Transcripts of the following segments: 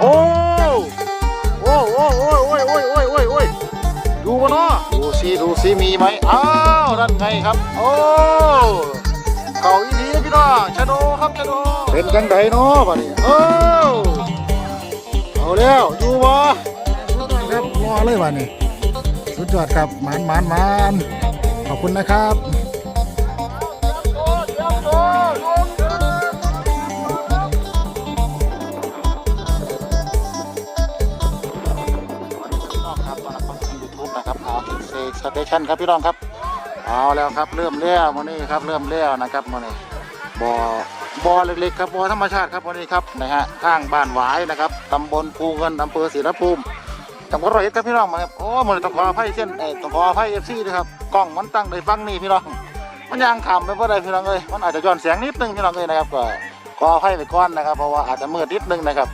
โอ้โอ้โอ้โอ้โอ้ยโอ้ยโอ้ยโอ้ยโอ้ยดูกันเนาะดูซิดูซิมีไหมอ้าวนั่นไงครับ โอ้เก่าอีนี้พี่น้องชะโดครับชะโดเป็นจังไดเนาะบัดนี้โอ้เอาแล้วอยู่บ่ครับรอเลยบัดนี้สุดยอดครับหมานหมานหมานขอบคุณนะครับ ตชันครับพี่น้องครับ เอาแล้วครับเริ่มแล้วมื้อนี้ครับเริ่มแล้วนะครับมื้อนี้บ่อบ่อเล็กๆครับบ่อธรรมชาติครับมื้อนี้ครับนะฮะข้างบ้านหวายนะครับตำบลภูเงินอำเภอศรีรภูมิจังหวัดร้อยเอ็ดครับพี่น้องมาครับโอ้มื้อนี้ต้องขออภัยเส้นเอ้ยต้องขออภัย FC ด้วยครับกล้องมันตั้งได้ฟังนี่พี่น้อง มันยังขำไปบ่ได้พี่น้องเอ้ยมันอาจจะย้อนแสงนิดนึงพี่น้องเอ้ยนะครับก็ขออภัยไปก่อนนะครับ เพราะว่าอาจจะมืดนิดนึงนะครับ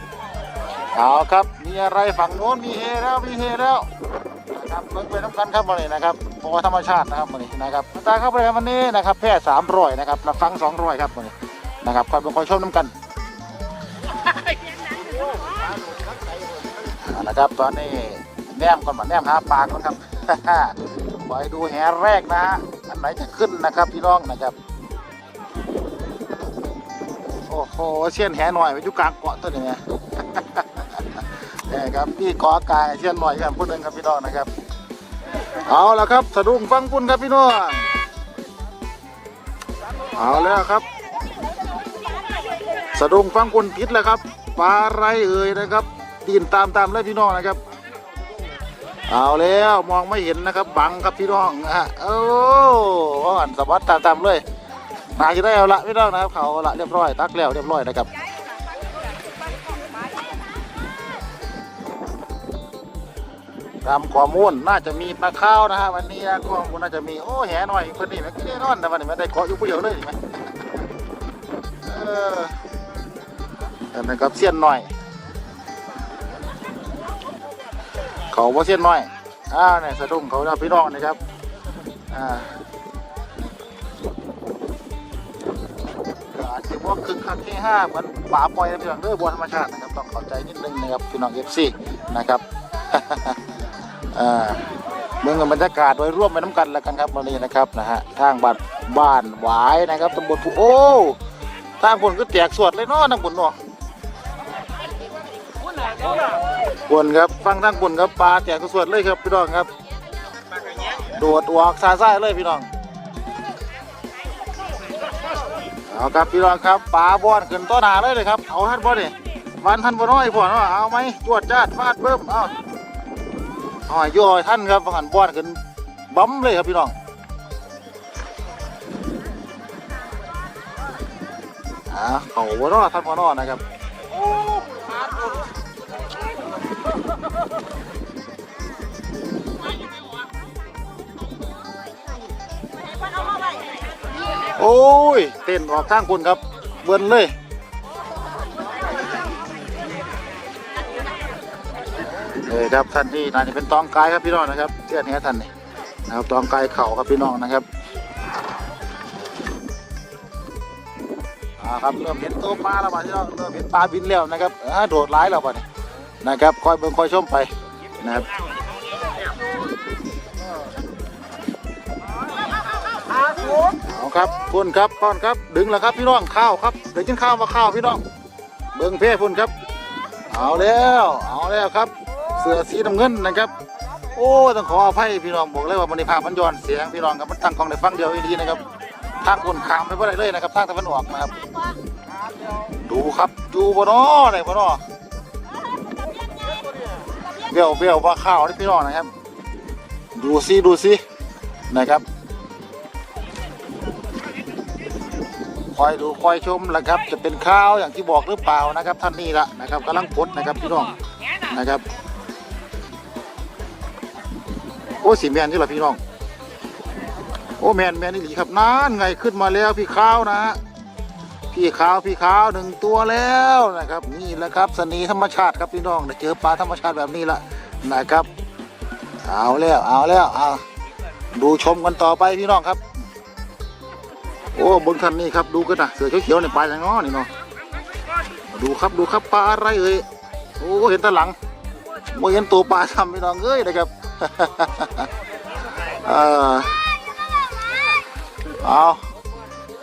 เอาครับมีอะไรฝั่งโน้นมีเฮแล้วมีเฮแล้ว ครับเบิ่งไปน้ำกันครับวันนี้นะครับเพราะว่าธรรมชาตินะครับวันนี้นะครับตาเข้าไปวันนี้นะครับแพทย์สามร้อยนะครับรับฟังสองร้อยครับวันนี้นะครับคอยเป็นคอยชมน้ำกันนะครับตอนนี้แนมก่อนมาแนมหาปลาก่อนครับปล่อยดูแหแรกนะฮะอันไหนจะขึ้นนะครับพี่น้องนะครับโอ้โหเชี่ยนแหหน่อยไปอยู่กลางเกาะตัวนี้ไงนี่ครับพี่กอกายเชียนหน่อยครับพูดหนึ่งครับพี่น้องนะครับ เอาละครับสะดุ้งฟังปุ่นครับพี่น้องเอาแล้วครับ สะดุ้งฟังปุ่นพิษแล้วครับปลาไรเอ่ยนะครับดินตามตามเลยพี่น้องนะครับ เอาแล้วมองไม่เห็นนะครับบังครับพี่น้องฮะโอ้ว่าอันสะบัดตามตามเลยนาจะได้เอาละพี่น้องนะครับเขาเอาละเรียบร้อยตักแล้วเรียบร้อยนะครับ ตามข้อมูลน่าจะมีปลาข้าวนะฮะวันนี้นะข้อมูลน่าจะมีโอ้แหหน่อยคนนี้มันก็แน่นอนแต่วันนี้มันได้เกาะอยู่ผู้เดียวเลยเห็นไหมเออแต่นะครับเสี้ยนหน่อย เขาว่าเสี้ยนหน่อยอ่าเนี่ยสะดุ้งเขานะพี่น้องนะครับอ่าอาจจะว่าคึกคักที่ห้าเหมือนป่าปล่อยนะพี่น้องเด้อบัวธรรมชาตินะครับต้องเข้าใจนิดนึงนะครับพี่น้องเอฟซีนะครับ อ่าเมืองกับบรรยากาศโดยร่วมไปน้ำกันแล้วกันครับวันนี้นะครับนะฮะทางบ้านบ้านหวายนะครับตำบลภูโอ้ทางบนก็แจกสวดเลยเนาะทางบนเนาะบนครับฟังทางบนครับปลาแจกสวดเลยครับพี่น้องครับโดดออกซาซ่าเลยพี่น้องเอาครับพี่น้องครับปลาบอนขึ้นต้นหาเลยเลยครับเอาท่านบ่เนี่ยวันท่านบ่น้อยพ่อเนาะเอาไหมจวดจ้าดฟาดเบิ่มเอา อ๋อย่อยท่านครับหันบ้านขึ้นบั๊มเลยครับพี่น้องอ่าเขาวัวนอท่านวัวนอนะครับโอ้ย เต้นออกข้างคุณครับ เบิ้นเลย เลยครับท่านนี่น่าจะเป็นตองกายครับพี่น้องนะครับเชื่อนี้ท่านนี่นะครับตองกายเข่าครับพี่น้องนะครับอ่าครับเริ่มเห็นตัวปลาแล้วมาพี่น้องเริ่มเห็นปลาบินแล้วนะครับเอ่าโดดร้ายแล้วป่ะนี่นะครับคอยเบิ่งคอยชมไปนะครับเอาครับพุ่นครับป้อนครับดึงแล้วครับพี่น้องข้าวครับเดี๋ยวกินข้าวมาข้าวพี่น้อง เบิ่งเพ่พุ่นครับ เอาแล้ว เอาแล้วครับ เสื้อสีน้ำเงินนะครับ โอ้ต้องขออภัยพี่น้องบอกเลยว่ามันในภาพมันย้อนเสียงพี่น้องครับมันตั้งกล้องได้ฟังเดียวอีดีนะครับทางคนขามไปบ่ได้เลยนะครับทางตะวันออกนะครับ ดูครับดูบ่นอไหนบ่นอเบี้ยวเบี้ยวปลาข้าวนี่พี่น้องนะครับ ดูซิดูซินะครับคอยดูคอยชมแหละครับ จะเป็นข้าวอย่างที่บอกหรือเปล่านะครับ ท่านนี่ละนะครับกำลังกดนะครับพี่น้องนะครับ โอ้สีแมนที่ละพี่น้อง โอ้แมนแมนนี่หลีครับนั่นไงขึ้นมาแล้วพี่ข้าวนะฮะพี่ขาวพี่ขาวหนึ่งตัวแล้วนะครับ นี่แหละครับเสนีธรรมชาติครับพี่น้องได้เจอปลาธรรมชาติแบบนี้ละนะครับ เอาแล้วเอาแล้วเอาดูชมกันต่อไปพี่น้องครับ โอ้บนคันนี้ครับดูกันนะเสือเขียวๆเนี่ยปลาอย่างง้อนี่เนาะดูครับดูครับปลาอะไรเอ่ยโอ้เห็นแตะหลังโมเห็นตัวปลาทำพี่น้องเอ้ยนะครับ เออเอา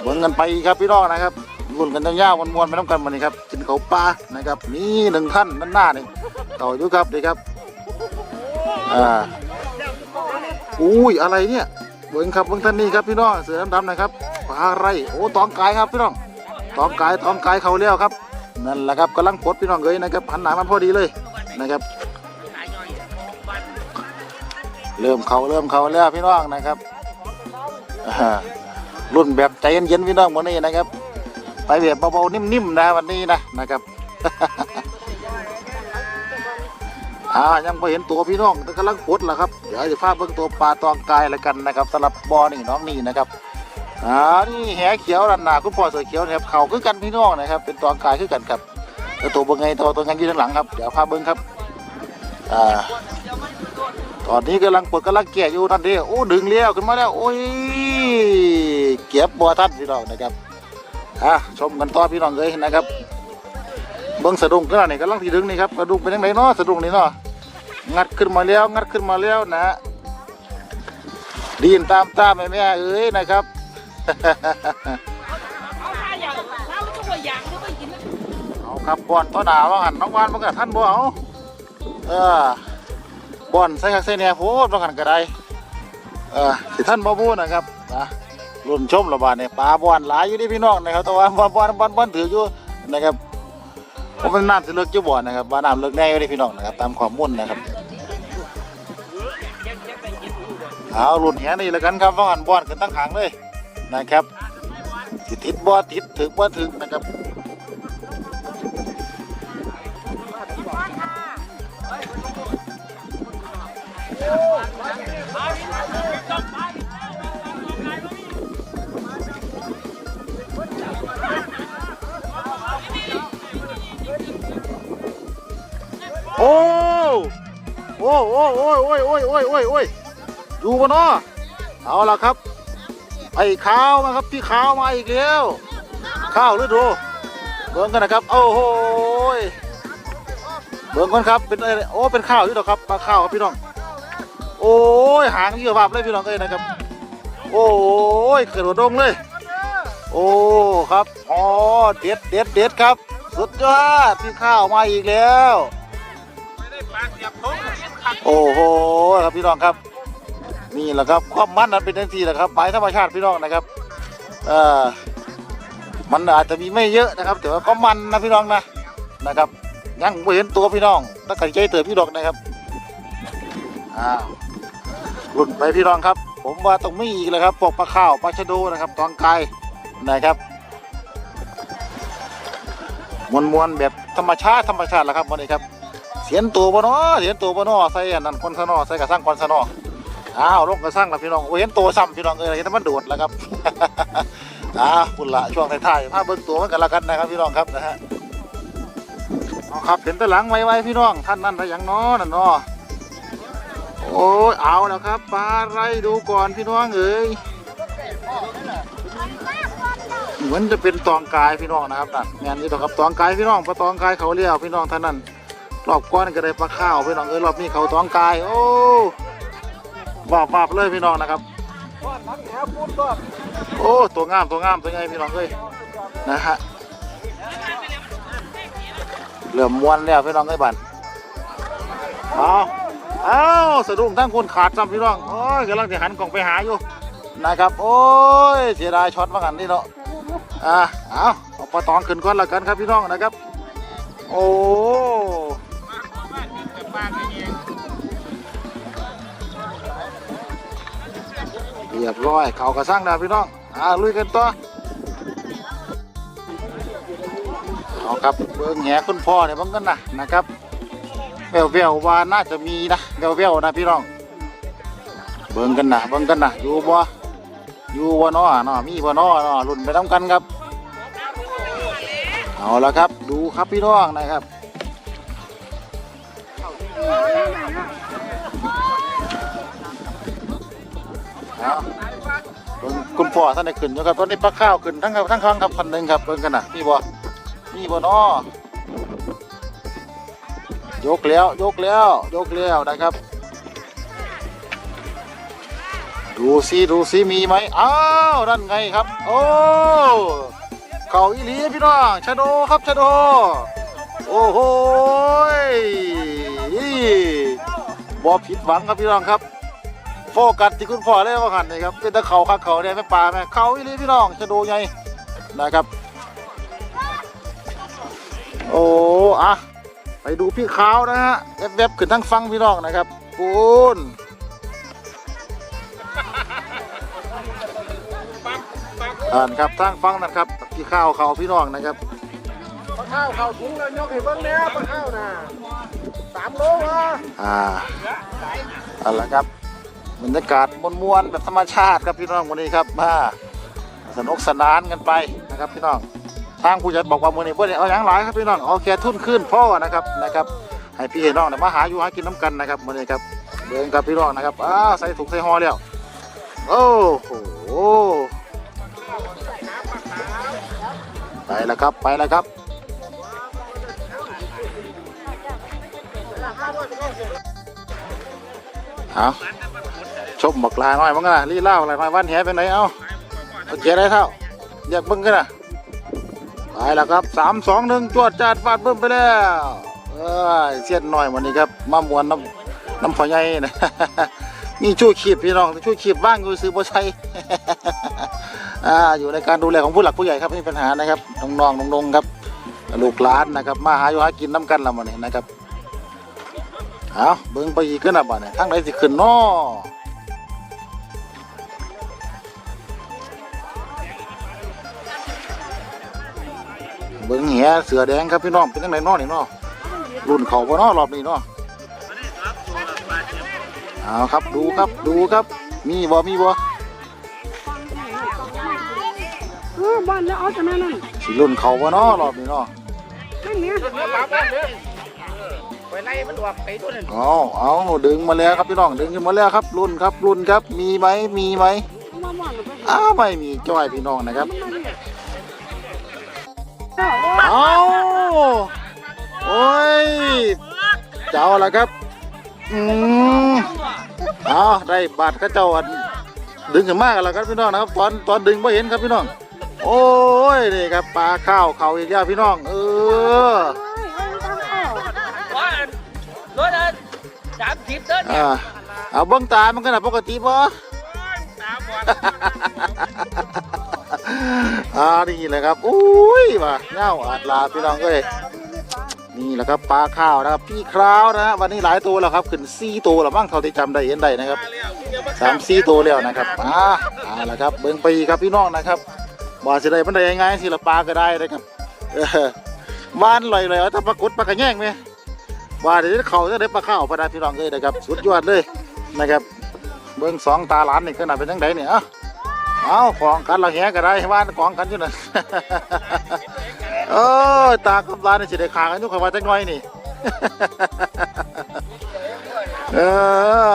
เบิ่งกันไปครับพี่น้องนะครับรุ่นกันยาวๆมวนๆไม่ต้องกันวันนี้ครับกินเขาปลานะครับนี่หนึ่งท่านด้านหน้านี่ต่ออยู่ครับดีครับอ่าอุ้ยอะไรเนี่ยเบิ่งครับเบิ่งท่านนี่ครับพี่น้องเสือดำๆนะครับปลาอะไรโอ้ตองกายครับพี่น้องตองกายตองกายเขาเลี้ยวครับนั่นแหละครับกำลังปลดพี่น้องเลยนะครับหันหน้ามันพอดีเลยนะครับ เริ่มเขาเริ่มเขาแล้วพี่น้องนะครับรุ่นแบบใจเย็นๆพี่น้องวันนี้นะครับ ไปแบบเบาๆนิ่มๆนะวันนี้นะนะครับอ่ายังไม่เห็นตัวพี่น้องแต่กำลังปดแหละครับเดี๋ยวจะพาเบิ่งตัวปลาตองกายแล้วกันนะครับสำหรับบอนี่น้องนี่นะครับอ่านี่แหเขียวดันหนาคุณพ่อเสือเขียวนะครับเขาคือกันพี่น้องนะครับ เป็นตองกายคือกันครับแล้วตัวเบิ่งไงตัวตัวงันยู่ด้านหลังครับเดี๋ยวพาเบิ่งครับอ่า ตอนนี้กำลังปลดกำลังแก่อยู่ทันทีโอ้ดึงเลี้ยวขึ้นมาแล้วโอ้ยเก็บบัวท่านพี่น้องนะครับอะชมกันต่อพี่น้องเลยนะครับเบิ้งสะดุ้งก็นี่กำลังที่ดึงนี่ครับสะดุงเป็นยังไงเนาะสะดุ้งนี่เนาะงัดขึ้นมาแล้วงัดขึ้นมาแล้วนะดีนตามตามแม่แม่เอ้ยนะครับเอาถ้าอย่างถ้ามันก็บ่อยากหรือไม่กินนะเอาครับบอนตัวหนาว่าหันน้องวานมันกับท่านบ่เอาเออ บอนใส่คักใส่เนี่ยโหดว่าหันก็ได้เออสิท่านบ่บูนะครับนะรุ่นชมระบาดเนี่ยปลาบอนหลายอยู่ที่พี่น้องนะครับแต่ว่าบอนบอนบอนบอนถืออยู่นะครับเพราะมันน้ำสิเลิกอยู่บ่อนนะครับว่าน้ำเลิกแน่อยู่ที่พี่น้องนะครับ ตามความมุ่นนะครับเอารุ่นแหนี่แล้วกันครับว่าหันบอนขึ้นตั้งหางเลยนะครับสิติดบ่ติดถึงบ่ถึงนะครับ โอ้โอ้โอ้โอ้โอ้ยโอ้ยโอ้ยโอ้ยโอ้ยอยู่บนน้อเอาละครับ ไอ้ข้าวมาครับพี่ข้าวมาอีกแล้วข้าวฤดูเบิ่งกันนะครับโอ้โหยเบิ่งกันครับเป็นอะไรโอ้เป็นข้าวอยู่ดอครับปลาข้าวครับพี่น้อง โอ้ยหางเยอะบาบเลยพี่น้องเอ้ยนะครับ โอ้ยเกิดหัวดงเลย โอ้ครับอ๋อเด็ดเด็ดเด็ดครับ สุดยอดพี่ข้าวมาอีกแล้ว โอ้โหครับพี่น้องครับ นี่แหละครับความมันนั้นเป็นทังทีแหละครับหมายธรรมชาติพี่น้องนะครับเอ่อมันอาจจะมีไม่เยอะนะครับแต่ว่าก็มันนะพี่น้องนะนะครับยังไม่เห็นตัวพี่น้องถ้าใครใจเติบพี่ดอกนะครับอ้า วหลุดไปพี่น้องครับ ผมว่าต้องมีอีกเลยครับพวกปลาข้าวปลาชะโดนะครับตองกายนะครับมวนมวนแบบธรรมชาติธรรมชาติแหละครับวันนี้ครับเสียนตัวบนาะเสียนตัวบนาะใส่อันนั้นคนซะเนาะใส่กระสังคนซะเนาะอ้าวลงกระสังแล้วพี่น้องโอ้เห็นตัวซ้ำพี่น้องเอ้ยเห็นแต่มันโดดแล้วครับอ้าวคุณละช่วงท้ายๆพาเบิ่งตัวมันกันละกันนะครับพี่น้องครับนะฮะเอาครับเห็นต่หลังไวๆพี่น้องท่านนั่นได้ยังนาะนั่นเนาะ โอ้ยเอาแล้วครับปลาไรดูก่อนพี่น้องเอ้ยเหมือนจะเป็นตองกายพี่น้องนะครับนั่นงานนี้ต่อครับตองกายพี่น้องปลาตองกายเขาเรียกพี่น้องท่านนั้นรอบก้อนก็ได้ปลาข้าวพี่น้องเอ้ยรอบนี้เขาท้องกายโอ้บาบบาบเลยพี่น้องนะครับโอ้ตัวงามตัวงามตัวไงพี่น้องเอ้ยนะฮะเริ่มมวนแล้วพี่น้องเอ้ยบันเอา อ้าวสะดุ้งทั้งคนขาดซ้ำพี่น้องโอ้ยกำลังจะหันกล่องไปหาอยู่นะครับ โอ้ยเสียดายช็อตว่ากันนี่เนาะอะเอาเอาปลาตองขึ้นก่อนละกันครับพี่น้องนะครับ โอ้เรียบร้อยเขากระสร้างดาวพี่น้องอ่าลุยกันต่อเอาครับเบิ้งแหคุณพ่อเนี่ยบังกันนะนะครับ แววแววว่าน่าจะมีนะแววแววนะพี่น้อง เบิ้งกันนะเบิ้งกันนะอยู่บ่อยู่บ่เนาะเนาะมีบ่เนาะเนาะรุ่นไปทำกันครับ เอาละครับ ดูครับพี่น้องนะครับเอาเบิ่งคุณพ่อท่านได้ขึ้นอยู่ครับตอนนี้ปลาข้าวขึ้นทั้งครับทั้งครั้งครับพันหนึ่งครับเบิ่งกันนะมีบ่มีบ่เนาะ ยกแล้วยกแล้วยกแล้วนะครับ ดูซิดูซิมีไหมอ้าวนั่นไงครับ โอ้เข่าอีหลีพี่น้องชะโดครับชะโด โอ้โหบอผิดหวังครับพี่น้องครับ โฟกัสที่คุณพ่อเลยว่าหันนี่ครับเป็นตะเขาคักเขาเนี่ยไม่ปลาแม่เขาอีหลีพี่น้องชะโดใหญ่นะครับ โอ้อะ ไปดูพี่ขาวนะฮะแวบๆขึ้นทั้งฟังพี่น้องนะครับปูนอ่านครับทางฟังนะครับพี่ข้าวเขาพี่น้องนะครับปลาข้าวข้าวถุงเลยยกให้เบิ่งแหน่ปลาข้าวน่ะสามโลวะอ่าเอาละครับบรรยากาศมวลๆแบบธรรมชาติครับพี่น้องวันนี้ครับมาสนุกสนานกันไปนะครับพี่น้อง ทางผู้จัดบอกว่ามือนี้บ่ได้เอาอย่างหลายครับพี่น้องเอาแค่ทุนขึ้นพ่อนะครับนะครับให้พี่ให้น้องเนี่ยมาหาอยู่หากินน้ำกันนะครับมือนี้ครับเดินกับพี่น้องนะครับอ้าวใส่ถุงใส่ห่อแล้วโอ้โหไปแล้วครับไปแล้วครับเอาชมบอกลาหน่อยมั้งนะรีเล่าอะไรหน่อยวันแหเป็นไหนเอาเอาเจ๊ได้เท่าเรียกบิ้งกันนะ แล้วครับสามสองหนึ่งจวดจัดฟาดเบิ้มไปแล้วเอ้ยเสียนหน่อยวันนี้ครับมามวนน้ำน้ำฝอยใหญ่นะมีช่วยขีบพี่น้องช่วยขีบบ้างอยู่ซื้อบ่ใช้อ่าอยู่ในการดูแลของผู้หลักผู้ใหญ่ครับไม่มีปัญหานะครับน้องๆนงๆครับลูกหลานนะครับ มาหาอยู่หากินน้ำกันละวันนี้นะครับเอาเบิ่งไปอีกขึ้นอะบ่เนี่ยทางไหนสิขึ้นน้อ บิ่งเหียเสือแดงครับพี่น้องเป็นจังไดน้อนี่น้อรุ่นเขาบ่น้อรอบนี้น้อเอาครับดูครับดูครับ มีบ่มีบ่เออบ้านแล้วเอาจะแม่นั่นสิรุ่นเขาบ่น้อรอบนี้น้อนั่นเนี่ยมาบ้านเด้อไปไล่มันออกไปตัวนั้นเอาเอาดึงมาแล้วครับพี่น้องดึงขึ้นมาแล้วครับรุ่นครับรุ่นครับมีไหมมีไหมมาบ้านแล้วไปอ้าวไม่มีจ้อยพี่น้องนะครับ เอาโอ้ยเจ้าละครับ อืมเอาได้บาดเข้าเจ้าอันดึงขึ้นมากแล้วครับพี่น้องนะครับ ตอนตอนดึงไม่เห็นครับพี่น้อง โอ้ยนี่ครับปลาข้าวเขาอีกแล้วพี่น้อง เออรถอันสามสิบเด้ออ่าเอาเบิ้งตามันกันนะปกติปะตาบอด อ่านี่แหละครับอุ้ยว่ะเง่าอาดลาพี่น้องเอ้ยนี่แหละครับปลาข้าวนะครับพี่คราวนะฮะวันนี้หลายตัวแล้วครับขึ้นสี่ตัวแล้วบ้างเท่าที่จำได้เห็นได้นะครับสามสี่ตัวแล้วนะครับอ่าอ่าแล้วครับเบิ้งไปครับพี่น้องนะครับบ่สิได้มันได้ยังไงสิละปลาก็ได้นะครับเออบ้านลอยๆถ้าปรากฏปลากระแยงไหมว่าเดี๋ยวเขาจะได้ปลาข้าวปลาด้พี่น้องเลยนะครับ สุดยอดเลยนะครับ เบิ้งสองตาหลานนี่ขนาดเป็นจังไดเนี่ยอ้า เอาของกันเราแหงก็ได้ว่านของกันอยู่นั่นเออตากับลานี่สิได้ขากันอยู่ข่อยว่าจังน้อยนี่ เอ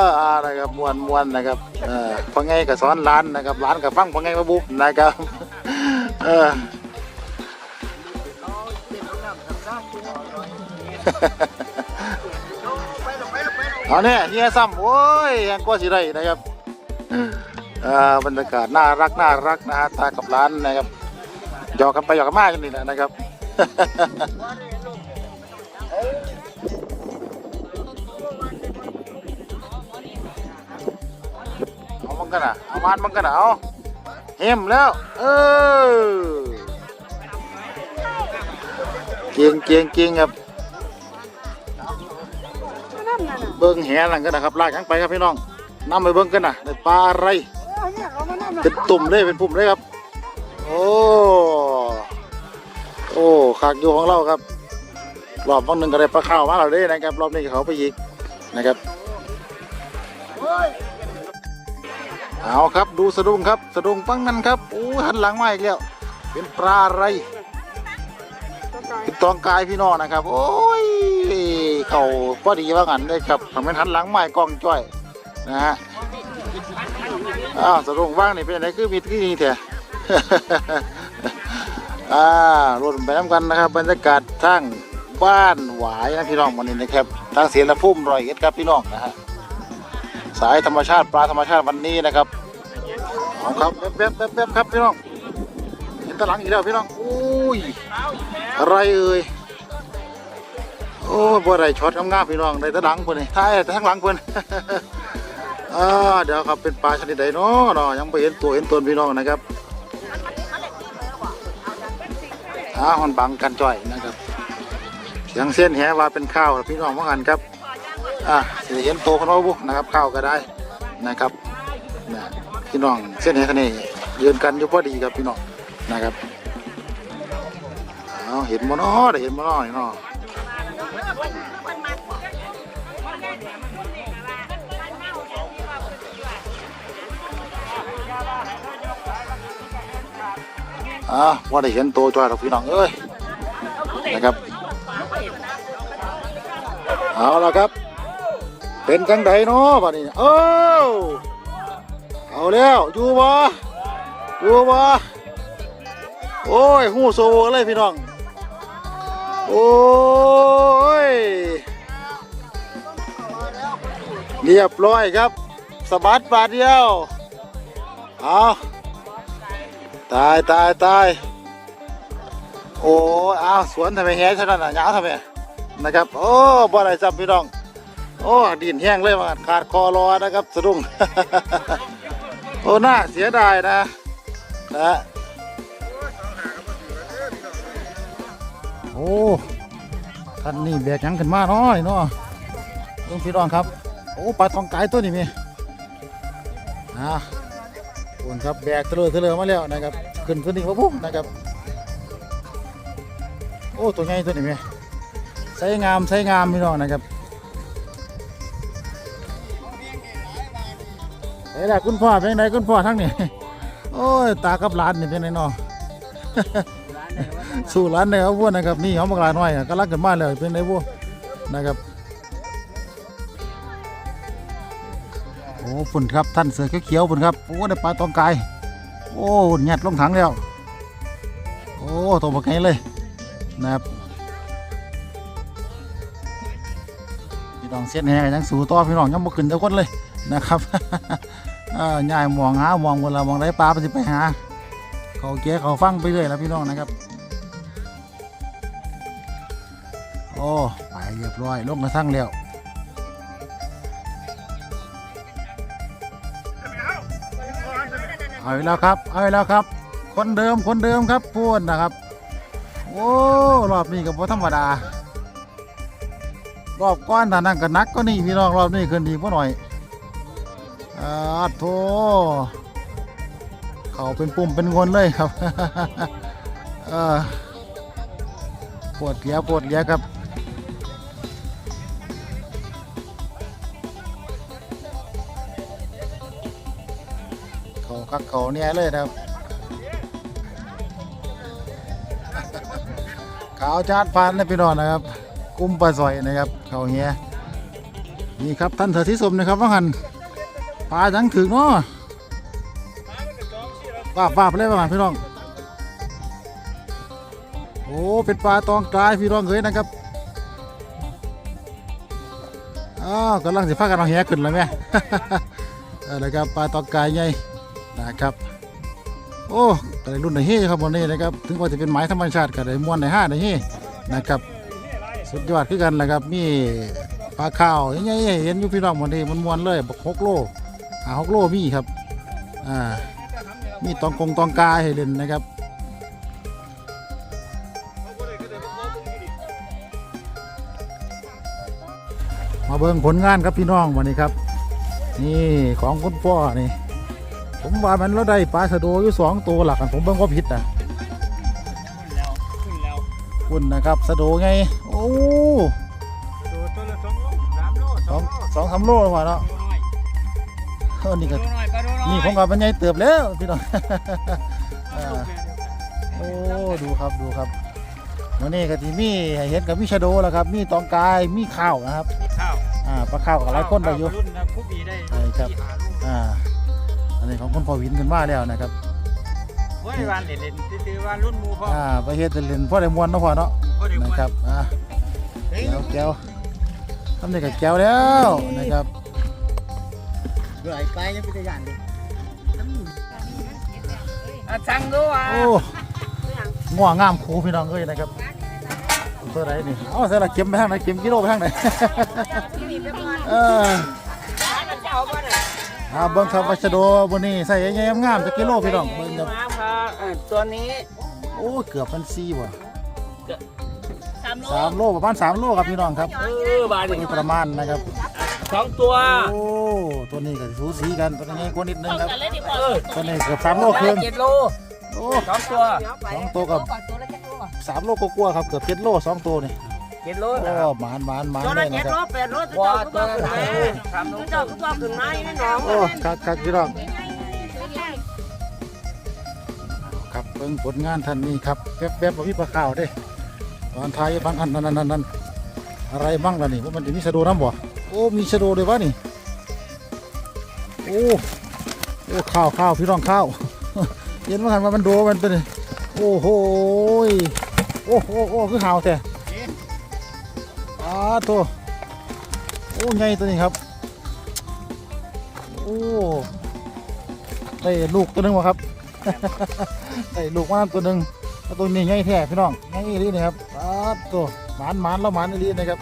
ออะไรครับมวนมวนนะครับเออพ่อไงก็สอนร้านนะครับร้านก็ฟังพ่อไงมาบุกนะครับเออ เอาเนี่ยเฮียซ้ำโอ้ยยังก็สิได้นะครับ บรรยากาศน่ารักน่ารักนะฮะตากับร้านนะครับหยอกกันไปหยอกกันมากันนี่แหละนะครับเอามันกันนะเอามันมันกันนะเอาเห็มแล้วเออเกียงเกียงเกียงครับเบิ้งแหหลังกันนะครับลากยังไปครับพี่น้องนำไปเบิ้งกันนะได้ปลาอะไร เป็นตุ่มเลยเป็นปุ่มเลยครับ โอ้โอ้ขากอยู่ของเราครับรอบวันหนึ่งก็ได้ปลาข้าวมาเราได้นะครับรอบนี้เขาไปอีกนะครับเอาครับดูสะดุ้งครับสะดุ้งฟังนั้นครับโอ้หันหลังมาอีกแล้วเป็นปลาอะไรเป็นตองกายพี่น้องนะครับ โอ้ยเขาพอดีว่างันเลยครับทำเป็นหันหลังไม้กองจ้อยนะฮะ อ้าวสะดุ้งว่างนี่เป็นอะไรคือมีที่นี่แท้อ่ารุ่นไปน้ำกันนะครับ บรรยากาศทั้งบ้านหวายนะพี่น้องวันนี้นะครับทางเสียละพุ่มรอยเอ็ดครับพี่น้องนะฮะสายธรรมชาติปลาธรรมชาติวันนี้นะครับเอาครับแป๊บแป๊บแป๊บครับพี่น้องเห็นตะหลังอีกแล้วพี่น้องอุ้ยอะไรเอ่ยโอ้บ่ได้ช็อตงามๆพี่น้องได้ตะหลังเพิ่นนี่ท้ายแต่ทั้งหลังเพิ่น อ่าเดี๋ยวครับเป็นปลาชนิดใดเนาะเนาะยังไม่เห็นตัวเห็นตนพี่น้องนะครับอามันบังกันจ่อยนะครับเสียงเส้นแหว่าเป็นข้าวพี่น้องว่ากันครับอ่าเห็นโตคนว่าบุนะครับข้าวก็ได้นะครับนะพี่น้องเส้นแหคันนี้ยืนกันอยู่พอดีครับพี่น้องนะครับเอาเห็นบ่เนาะได้เห็นบ่เนาะนี่เนาะ อ่าว่าได้เห็นโตจ่อยหรอกพี่น้องเอ้ยนะครับเอาละครับ เป็นจังไดเนาะบัดนี้เอ้าเอาแล้วอยู่บ่อยู่บ่โอ้ยหูโซโวเลยพี่น้องโอ้ยเรียบร้อยครับสะบัดบาทเดียวเอา ตายตายตายโอ้เอาสวนทำไมแฮ่เท่านั้นน่ะยาวทำไมนะครับ โอ้บ่อได้จำพี่น้อง โอ้ดินแห้งเลยมาขาดคอรอนะครับสะดุ้งโอ้น่าเสียดายนะนะโอ้ท่านนี่แบกยังขึ้นมานาะนี่เนาะเรื่องพี่น้องครับ โอ้ปลาทองไก่ตัวนี้มีอ่า คุณครับแบกเตลือเตลือมาแล้วนะครับขึ้นขึ้นนี่มาปุ๊บนะครับ โอ้ตัวใหญ่ตัวนี้มีใช้งามใช้งามพี่น้องนะครับเฮ้ยล่ะคุณพ่อเป็นไงคุณพ่อทั้งนี้โอ้ยตากับหลานนี่เป็นไงเนาะสู้หลานได้เอาพวกนะครับนี่เขาบักหลานน้อยอะก็รักกันมากเลยเป็นไงพวกนะครับ ฝุ่นครับท่านเสือเขียวๆฝุ่นครับโอ้ได้ปลาตองกายโอ้หยัดลงถังแล้วโอ้ตัวบักไงเลยนะครับพี่น้องเส้นแห่ยังสู่ต่อพี่น้องยังบ่ขึ้นแต่คนเลยนะครับอ่อย่ายมองหามองเวลามองได้ปลาไปสิไปหา เขาแก่เขาฟังไปเรื่อยแล้วพี่น้องนะครับโอ้ไปเรียบร้อยลงกระทั่งแล้ว เอาอีกแล้วครับเอาอีกแล้วครับ คนเดิมคนเดิมครับพูดนะครับ โอ้รอบนี้ก็บ่ธรรมดารอบก้อนแต่นั่นก็นักก็นี่พี่น้องรอบนี้ขึ้นดีกว่าหน่อยอาโถเขาเป็นปุ่มเป็นงนเลยครับปวดเหลียปวดเหลียครับ เขาคักเขาเนี่ยเลยนะครับ ขาวจาดพานเลยพี่น้องนะครับ กุ้มปลาซอยนะครับ เขาเฮียนี่ครับท่านเถอที่สมนะครับว่าหันปลาจังถึงเนาะว่าบว่าบเลยว่าหันพี่น้อง โอ้เป็นปลาตองกลายพี่น้องเอ้ยนะครับอ้าวกำลังสิพากันเอาเฮียขึ้นแล้วแม่เออนะครับปลาตองกลายใหญ่ นะครับ โอ้แต่รุ่นไหนเฮ้ครับวันนี้นะครับ ถึงว่าจะเป็นไม้ธรรมชาติก็ได้ม้วนในห้าในเฮ้นะครับ สุดยอดคือกันแหละครับ มีปลาข้าวยังไงเห็นอยู่พี่น้องวันนี้มันมวนเลยบกหกโลหาหกโลมีครับ อ่า มีตองกงตองกาให้เล่นนะครับมาเบิ่งผลงานครับพี่น้องวันนี้ครับ นี่ของคุณพ่อนี่ ผมว่ามันเราได้ปลาสะโดอยู่สองตัวหลักผมเบิ่งว่าผิดนะแล้วขึ้นแล้วคุณนะครับสะโดไง โอ้ตัวตัวละสองโลสามโลสองสองสามโลกว่าเนาะดูหน่อยเออนี่ก็ดูหน่อยปลาดูหน่อยนี่ผมกับเป็นไงเติบแล้วพี่น้อง อ่า โอ้ดูครับดูครับวันนี้ก็ที่มีให้เห็นกับมีชะโดแล้วครับ มีตองกายมีข้าวนะครับมีข้าวอ่าปลาข้าวกับหลายคนไปอยู่ รุ่นนะผู้มีได้ใช่ครับที่หาลูกอ่า อันนี้ของคุณพ่อวินกันมาแล้วนะครับเฮ้ยวันเล่นๆซื้อๆว่ารุ่นหมูพ่ออ่าไปเฮ็ดเล่นๆพ่อได้มวนเนาะพ่อเนาะอนะครับอะแก้วแก้วทำนี่กับแก้วแล้วนะครับไหลไปยังเป็นอย่างนี้สั่งด้วยโอ้ง่วงงามคูพี่น้องเอ้ยนะครับตัวไหนนี่เอ๋อใส่ละเข็มไปทางไหนเข็มกิโลไปทางไหนเออ อ่าเบิ้งครับวัชโดบนนี้ใส่ยังไงงามๆจะกิโลพี่น้องเบิ้งครับมาครับตัวนี้โอ้เกือบพันสี่ว่ะสามโลสามโลประมาณสามโลครับพี่น้องครับเออบาทโดยประมาณนะครับสองตัวโอ้ตัวนี้ก็สูสีกันตัวนี้กว่านิดนึงครับเออตัวนี้เกือบสามโลครึ่งเจ็ดโลโอ้สองตัวสองตัวกับสามโลกว่าๆครับเกือบเจ็ดโลสองตัวนี่ เจ็ดโลโอ้หมานหมานหมานตัวเลละยเจ็นะดครับโลแปดโลตัวว่าเจ้าก็ตัวบอกขึ้นไหนมาสามโลตัวเจ้าก็บอกขึ้นมาอยู่ในหนองโอ้คักคักพี่น้องครับเบิ่งผลงานท่านนี้ครับแป๊บๆบ่มีปลาขาวเด้ตอนท้ายบางอันนั่นนั่นนั่นอะไรบ้างล่ะนี่ว่ามันจะมีชะโดน้ำบ่โอ้มีชะโดด้วยวะนี่โอ้โอ้ข้าวข้าวพี่น้องข้าว เห็นว่ากันว่ามันโดมันเป็นโอ้โหยโอ้โหโอ้คือหาวแต่ อ้าโตโอ้ใหญ่ตัวนี้ครับ โอ้ได้ลูกตัวหนึงวะครับได้ลูกมานตัวหนึ่งแล้วตัวนี้ใหญ่แท้พี่น้องใหญ่อีหลีนี่ครับอ้าตัวหมานหมานแล้วหมานอีนะครับ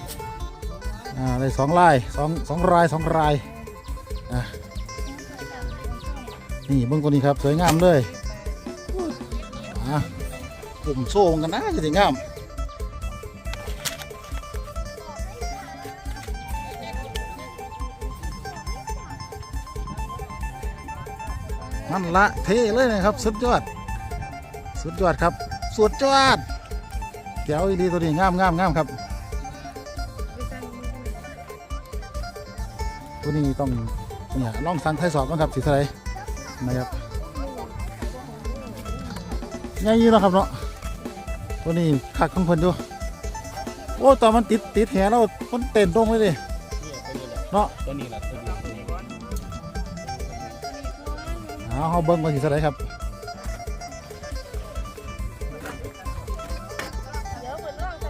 อ่าได้สองลายสองสองรายสองรายอะนี่เบิ้งตัวนี้ครับสวยงามเลยอะกลุ่มโซ่กันนะจะสวยงาม ละเทเลยนะครับสุดยอด สุดยอดครับสุดยอดเดี๋ยวอีหลีตัวนี้งามงามงามครับ ตัวนี้ต้องเนี่ยล่องสังไทยสอบกันครับสีเทาไหรนะครับง่ายยี่นะครับเนาะตัวนี้คักของคนดูโอ้ตอนมันติดติดแหเรามันเต้นตรงเลยดิเนาะตัวนี้แหละตัวนี้ เอาเขาเบิ้งมาสีเท่าไหรครับ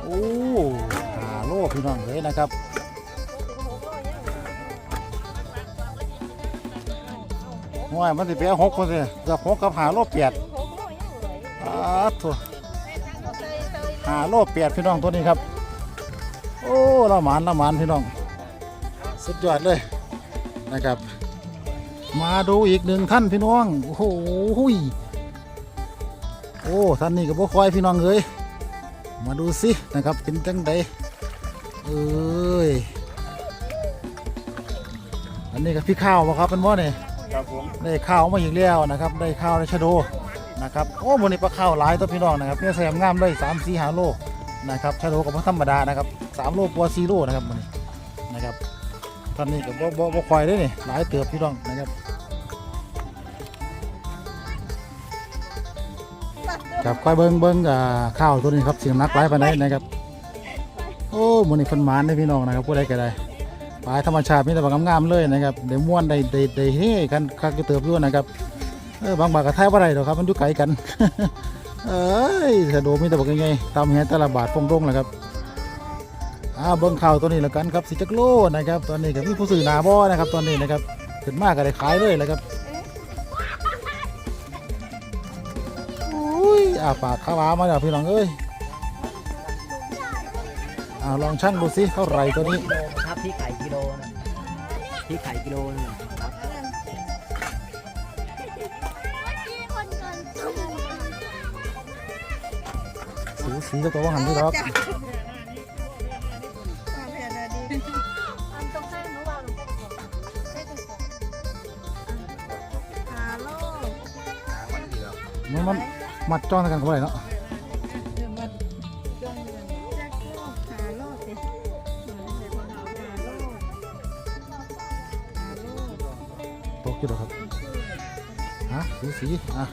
โอ้หาโลพี่น้องเลยนะครับว่ามันสิเปียหกคนสิเกือบหกกับหาโลเปียดอ้าถั่วหาโลเปียดพี่น้องตัวนี้ครับ โอ้ละหมานละหมานพี่น้อง สุดยอดเลยนะครับ มาดูอีกหนึ่งท่านพี่น้อง โอ้โหหุยโอ้ท่านนี้กับพวกคอยพี่น้องเอ้ยมาดูสินะครับเป็นจังใดเอ้ยอันนี้กับพี่ข้าวบ่ครับเป็นว่าเนี่ยครับผมได้ข้าวมาอีกแล้วนะครับ ได้ข้าวในชะโดนะครับโอ้มันนี้ปลาข้าวหลายตัวพี่น้องนะครับเนี่ยแซมงามเลยสามสี่หาโลนะครับชะโดกับพธรรมดานะครับสามโลกว่าสี่โลนะครับมันนี้นะครับ ท่านนี้กับบ่บ่บ่คอยได้นี่หลายเติบพี่น้องนะครับ ครับค่อยเบิ้งเบิ้งอ่าข้าวตัวนี้ครับเสียงนักหลายปานใดนะครับ โอ้มันนี่ฟันหมานได้พี่น้องนะครับผู้ใดก็ได้ปลายธรรมชาติมีแต่บางงามๆเลยนะครับเดี๋ยวม้วนได้ได้ได้เฮ้กันคักเติบด้วยนะครับเออบางบากระทายว่าไรหรอกครับมันอยู่ไกลกัน เอ้ยสะโดมีแต่บอกยังไงตามแหแต่ละบาทฟงรงแหละครับ อ่าเบิ้งข้าวตัวนี้แล้วกันครับสิจักโลนะครับ ตอนนี้ก็มีผู้ซื้อหนาบ่นะครับ ตอนนี้นะครับขึ้นมากก็ได้ขายเลยแหละครับอุ้ยอาปากข้าวหวามาแล้วพี่น้องเอ้ยอาลองชั่งดูสิเท่าไหร่ตัวนี้ครับที่ไข่กิโลนะที่ไข่กิโลนะครับสูสีกับตัวว่าหันที่รักมัน มันมัดจ้องกันกับอะไรเนาะตกอยู่หรอครับฮะสูสีอะ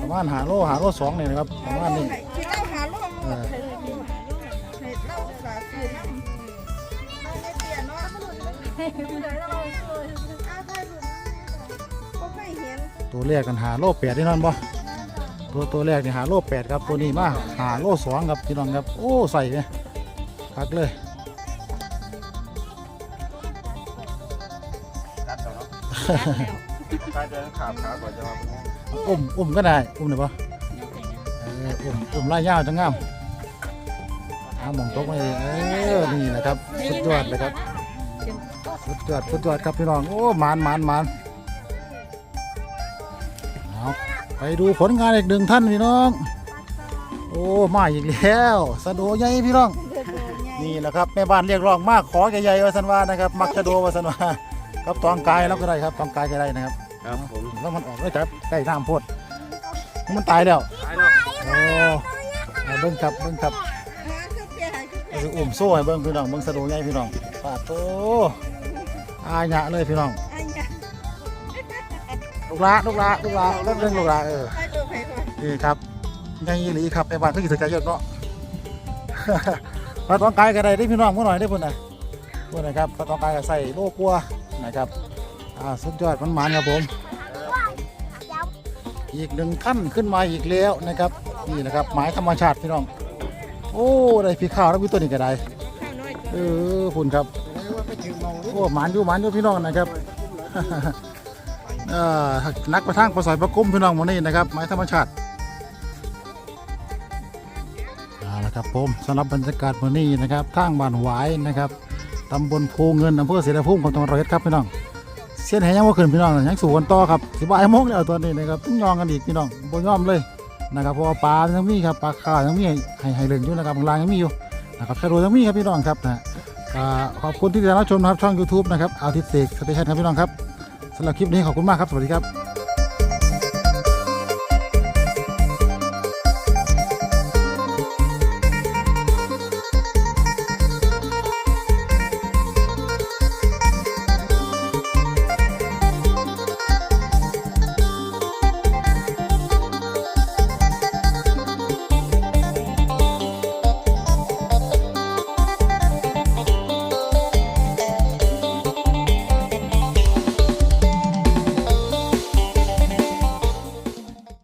ประมาณหาโลหาโลสองเนี่ยนะครับประมาณนี้ที่เล่าหาลูกเออให้เล่าสาสูน้ำไม่ได้เปลี่ยนเนาะอ้าวใครรู้ก็ไม่เห็นตัวเลขกันหาโลแปดนี่นอนบ่ตัวตัวแรกนี่หาโลแปดครับตัวนี้มาหาโลสองครับพี่น้องครับโอ้ใส่เนี่ยพักเลยใครจะขาบขาก่อนจะมาอุ้มอุ้มก็ได้อุ้มได้ปะเอออุ้มอุ้มไล่ยาวจังงามเอาหมองตกมาเลยเออนี่นะครับสุดยอดเลยครับสุดยอดสุดยอดครับพี่น้องโอ้หมานหมานหมาน ไปดูผลงานอีกหนึ่งท่านพี่น้อง โอ้มาอีกแล้วสะโดใหญ่พี่น้อง นี่แหละครับแม่บ้านเรียกร้องมากขอใหญ่ๆวาสันวานะครับ มักจะโดวาสันวาครับตองกายแล้วก็ได้ครับตองกายก็ได้นะครับครับผมแล้วมันออกเลยครับใกล้น้ำโพดมันตายแล้วตายแล้วโอ้เอาเบิ้งครับเบิ้งครับหาคือเปียหาคือเอาสิอุ้มโซ่ให้เบิ้งพี่น้องเบิ้งสะดวกใหญ่พี่น้องปาดโตอาหยะเลยพี่น้องอันเนี้ย ลูกละลูกละลูกละเบิ้งเบิ้งลูกละเออนี่ครับใหญ่อีหลีครับแม่บ้านก็อยู่ถึงใจเยอะเนาะปลาตองกายก็ได้ได้พี่น้องเมื่อหน่อยได้พุ่นนะพุ่นนะครับปลาตองกายก็ใส่โลกลัวนะครับอ่าสุดยอดมันหมานครับผม อีกหนึ่งขั้นขึ้นมาอีกแล้วนะครับนี่นะครับหมายธรรมชาติพี่น้อง โอ้ได้พี่ข้าวแล้วพี่ตัวนี้ก็ได้ข้าวน้อยเออคุณครับโอ้หมานอยู่หมานอยู่พี่น้องนะครับ นักประทางประสอยประกุ้มพี่น้องหวันนี้นะครับหมายธรรมชาติเอาละครับผมสำหรับบรรยากาศวันนี้นะครับทางบ้านหวายนะครับตำบลโพเงินอำเภอเสรภูมิของจังหวัดร้อยเอ็ดครับพี่น้องเสียนแหยังว่าขึ้นพี่น้องยังสู่กันต่อครับสิบ่ายโมงแล้วตอนนี้นะครับต้องยองกันอีกพี่น้องบ่ยอมเลยนะครับเพราะว่าปลายังมีครับปลาขายังมีให้ให้เล่นอยู่นะครับบางรางยังมีอยู่นะครับแคโรยังมีครับพี่น้องครับนะขอบคุณที่ติดตามรับชมนะครับช่อง YouTube นะครับอาทิตย์เสกสเตชันครับพี่น้องครับ สำหรับคลิปนี้ขอบคุณมากครับ สวัสดีครับ